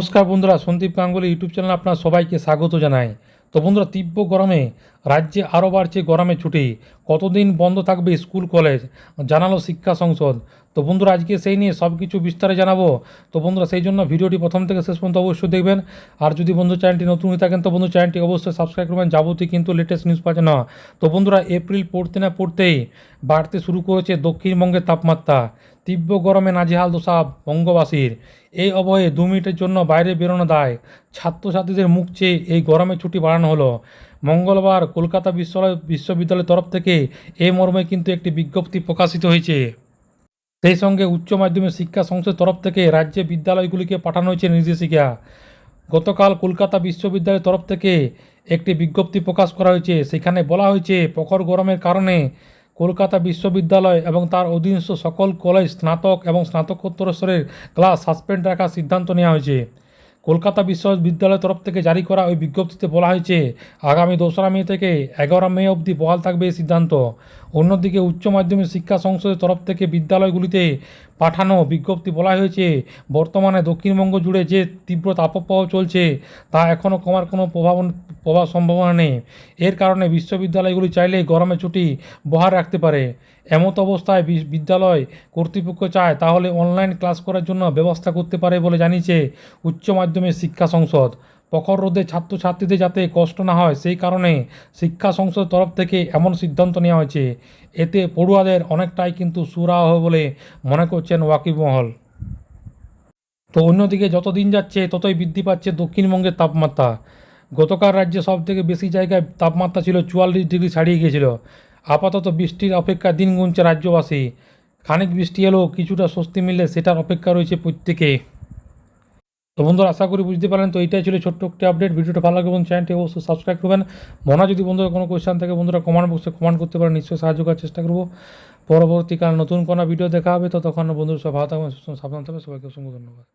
নমস্কার বন্ধুরা Sandeep Ganguly YouTube channel আপনার সবাইকে স্বাগত জানাই। তো বন্ধুরা তীব্র গরমে রাজ্যে আরও বাড়ছে গরমে ছুটি। কতদিন বন্ধ থাকবে স্কুল, কলেজ? জানালো শিক্ষা সংসদ। তো বন্ধুরা, আজকে সেই নিয়ে সব কিছু বিস্তারে জানাব। তো বন্ধুরা, সেই জন্য ভিডিওটি প্রথম থেকে শেষ পর্যন্ত অবশ্যই দেখবেন। আর যদি বন্ধু চ্যানেলটি নতুন হয়ে থাকেন, তো বন্ধু চ্যানেলটি অবশ্যই সাবস্ক্রাইব করবেন। যাবতীয় কিন্তু লেটেস্ট নিউজ পাচ্ছে না তো বন্ধুরা, এপ্রিল পড়তে না পড়তেই বাড়তে শুরু করেছে দক্ষিণবঙ্গের তাপমাত্রা। তীব্র গরমে নাজেহাল দশা বঙ্গবাসীর। এই অবহে দু মিনিটের জন্য বাইরে বেরোনো দায়। ছাত্রছাত্রীদের মুখ চেয়ে এই গরমের ছুটি বাড়ানো হলো। মঙ্গলবার কলকাতা বিশ্ববিদ্যালয় বিশ্ববিদ্যালয়ের তরফ থেকে এই মর্মে কিন্তু একটি বিজ্ঞপ্তি প্রকাশিত হয়েছে। সেই সঙ্গে উচ্চ মাধ্যমিক শিক্ষা সংসদের তরফ থেকে রাজ্যে বিদ্যালয়গুলিকে পাঠানো হয়েছে নির্দেশিকা। গতকাল কলকাতা বিশ্ববিদ্যালয়ের তরফ থেকে একটি বিজ্ঞপ্তি প্রকাশ করা হয়েছে। সেখানে বলা হয়েছে প্রখর গরমের কারণে কলকাতা বিশ্ববিদ্যালয় এবং তার অধীনস্থ সকল কলেজ স্নাতক এবং স্নাতকোত্তর স্তরের ক্লাস সাসপেন্ড রাখার সিদ্ধান্ত নেওয়া হয়েছে। কলকাতা বিশ্ববিদ্যালয়ের তরফ থেকে জারি করা ওই বিজ্ঞপ্তিতে বলা হয়েছে, আগামী দোসরা মে থেকে এগারো মে অবধি বহাল থাকবে এই সিদ্ধান্ত। অন্যদিকে উচ্চ মাধ্যমিক শিক্ষা সংসদের তরফ থেকে বিদ্যালয়গুলিতে পাঠানো বিজ্ঞপ্তি বলা হয়েছে, বর্তমানে দক্ষিণবঙ্গ জুড়ে যে তীব্র তাপপ্রবাহ চলছে, তা এখনও কমার কোনো প্রভাব প্রভাব সম্ভাবনা নেই। এর কারণে বিশ্ববিদ্যালয়গুলি চাইলেই গরমে ছুটি বহাল রাখতে পারে। এমত অবস্থায় বিদ্যালয় কর্তৃপক্ষ চায় তাহলে অনলাইন ক্লাস করার জন্য ব্যবস্থা করতে পারে বলে জানিয়েছে উচ্চ মাধ্যমিক শিক্ষা সংসদ। প্রখর রোদে ছাত্রছাত্রীদের যাতে কষ্ট না হয় সেই কারণে শিক্ষা সংসদের তরফ থেকে এমন সিদ্ধান্ত নেওয়া হয়েছে। এতে পড়ুয়াদের অনেকটাই কিন্তু সুরাহ হবে বলে মনে করছেন ওয়াকিব মহল তো অন্যদিকে যত দিন যাচ্ছে ততই বৃদ্ধি পাচ্ছে দক্ষিণবঙ্গের তাপমাত্রা। গতকাল রাজ্যে সব থেকে বেশি জায়গায় তাপমাত্রা ছিল চুয়াল্লিশ ডিগ্রি ছাড়িয়ে গিয়েছিল। আপাতত বৃষ্টির অপেক্ষা দিন গুনছে রাজ্যবাসী। খানিক বৃষ্টি এলেও কিছুটা স্বস্তি মিললে সেটার অপেক্ষা রয়েছে প্রত্যেকে। তো বন্ধুরা আশা করি বুঝতে পারলেন। তো এইটাই ছিল ছোট্ট একটি আপডেট। ভিডিওটা ভালো লাগবে এবং চ্যানেলটি অবশ্যই সাবস্ক্রাইব করবেন। মনে যদি বন্ধুরা কোনো কোয়েশ্চান থাকে বন্ধুরা কমেন্ট বক্সে কমেন্ট করতে পারেন। নিশ্চয়ই সাহায্য করার চেষ্টা করব। পরবর্তীকালে নতুন কোনো ভিডিও দেখা হবে। তো তখন বন্ধুরা সব ভালো থাকবেন, সাবধান থাকবেন। সবাইকে অসংখ্য ধন্যবাদ।